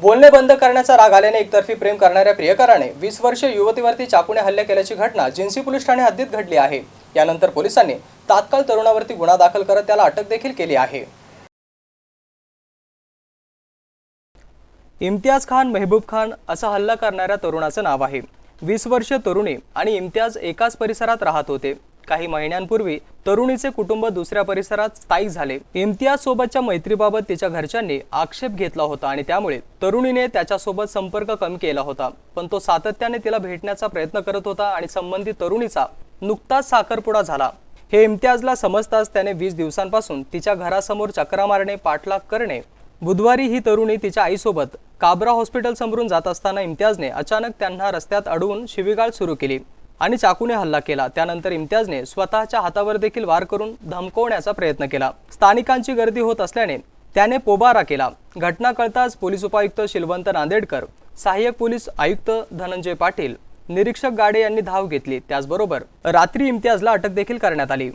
बोलणे बंद करण्याचा राग आल्याने एकतर्फी प्रेम करणाऱ्या प्रियकराने वीस वर्षीय युवतीवरती चाकूने हल्ला केल्याची घटना जिन्सी पोलीस ठाणे हद्दीत घडली आहे. यानंतर पोलिसांनी तात्काळ तरुणावरती गुन्हा दाखल करत त्याला अटक देखील केली आहे. इम्तियाज खान मेहबूब खान असा हल्ला करणाऱ्या तरुणाचं नाव आहे. वीस वर्ष तरुणी आणि इम्तियाज एकाच परिसरात राहत होते. काही महिन्यांपूर्वी तरुणीचे कुटुंब दुसऱ्या परिसरात स्थायिक झाले. इम्तियाज सोबतच्या मैत्रीबाबत तिच्या घरच्यांनी आक्षेप घेतला होता आणि त्यामुळे तरुणीने त्याच्यासोबत संपर्क कमी केला होता. पण तो सातत्याने तिला भेटण्याचा प्रयत्न करत होता आणि संबंधित तरुणीचा नुकताच साखरपुडा झाला. हे इम्तियाजला समजताच त्याने वीस दिवसांपासून तिच्या घरासमोर चक्रा मारणे पाठलाग करणे बुधवारी ही तरुणी तिच्या आईसोबत काबरा हॉस्पिटल समोरून जात असताना इम्तियाजने अचानक त्यांना रस्त्यात अडवून शिवीगाळ सुरू केली. आणि चाकूने हल्ला केला. त्यानंतर इम्तियाजने स्वतःच्या हातावर देखील वार करून धमकवण्याचा प्रयत्न केला. स्थानिकांची गर्दी होत असल्याने त्याने पोबारा केला. घटना कळताच पोलीस उपायुक्त शिलवंत नांदेडकर सहाय्यक पोलीस आयुक्त धनंजय पाटील निरीक्षक गाडे यांनी धाव घेतली. त्याचबरोबर रात्री इम्तियाजला अटक देखील करण्यात आली.